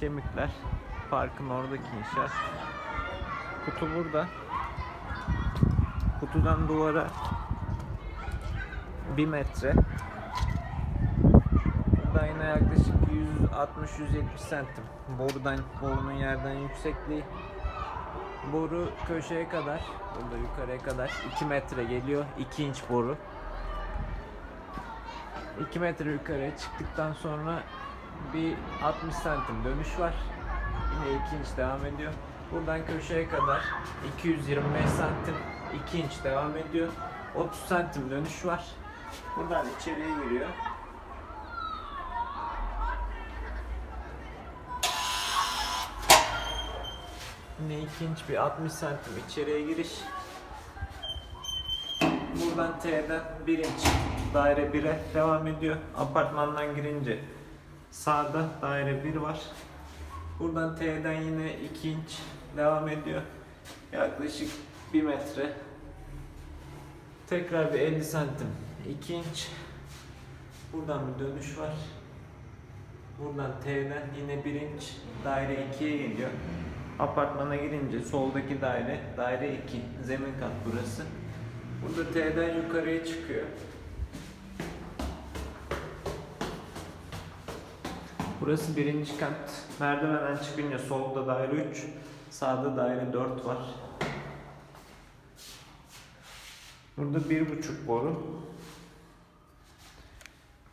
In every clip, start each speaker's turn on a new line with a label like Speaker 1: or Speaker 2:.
Speaker 1: Kemikler. Parkın oradaki inşaat. Kutu burada. Kutudan duvara 1 metre. Burada yine yaklaşık 160-170 santim. Borudan, borunun yerden yüksekliği. Boru köşeye kadar, burada yukarıya kadar 2 metre geliyor. 2 inç boru. 2 metre yukarıya çıktıktan sonra bir 60 santim dönüş var. Yine 2 inç devam ediyor. Buradan köşeye kadar 225 santim 2 inç devam ediyor. 30 santim dönüş var. Buradan içeriye giriyor. Yine 2 inç bir 60 santim içeriye giriş. Buradan T'den 1 inç daire 1'e devam ediyor. Apartmandan girince sağda daire 1 var. Buradan T'den yine 2 inç devam ediyor. Yaklaşık 1 metre. Tekrar bir 50 santim 2 inç. Buradan bir dönüş var. Buradan T'den yine 1 inç daire 2'ye geliyor. Apartmana girince soldaki daire daire 2 zemin kat burası. Burada T'den yukarıya çıkıyor. Burası birinci kat. Merdivenden çıkınca solda daire 3, sağda daire 4 var. Burada bir buçuk boru.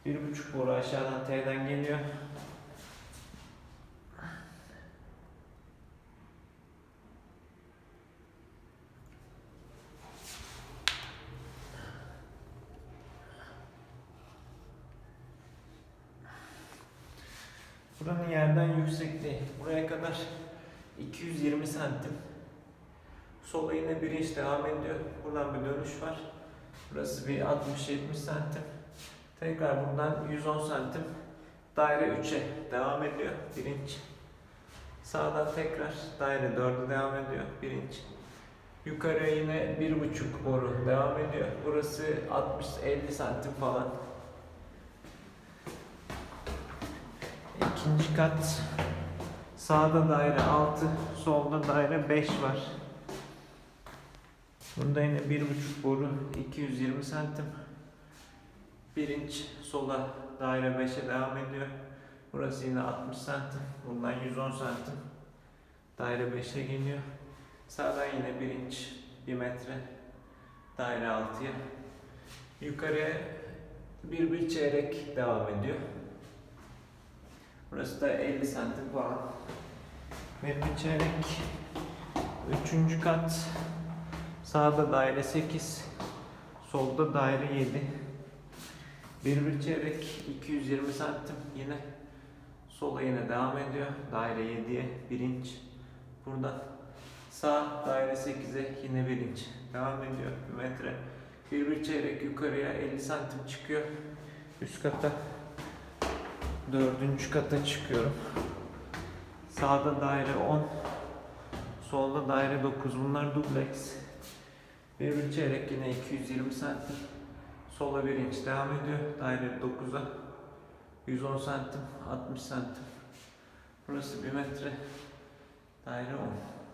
Speaker 1: Bir buçuk boru aşağıdan T'den geliyor. Buranın yerden yüksekliği buraya kadar 220 santim. Sola yine bir devam ediyor. Buradan bir dönüş var. Burası bir 60-70 santim. Tekrar buradan 110 santim. Daire 3'e devam ediyor. 1 inç. Sağdan tekrar daire 4'e devam ediyor. 1 inç. Yukarıya yine 1,5 boru devam ediyor. Burası 60-50 santim falan. İkinci kat sağda daire 6, solda daire 5 var. Bunda yine bir buçuk boru 220 santim. 1 inç sola daire 5'e devam ediyor. Burası yine 60 santim. Bundan 110 santim. Daire 5'e geliyor. Sağdan yine 1 inç 1 metre. Daire 6'ya. Yukarıya bir bir çeyrek devam ediyor. Burası da 50 santim falan. Bir bir çeyrek. Üçüncü kat. Sağda daire 8. Solda daire 7. Bir bir çeyrek 220 santim yine. Sola yine devam ediyor. Daire 7'ye 1 inç. Buradan. Sağ daire 8'e yine 1 inç. Devam ediyor 1 metre. Bir bir çeyrek yukarıya 50 santim çıkıyor. Üst kata Dördüncü kata çıkıyorum. Sağda daire 10. Solda daire 9. Bunlar dubleks. Bir çeyrek yine 220 santim. Sola bir inç devam ediyor. Daire 9'a. 110 santim. 60 santim. Burası 1 metre. Daire 10.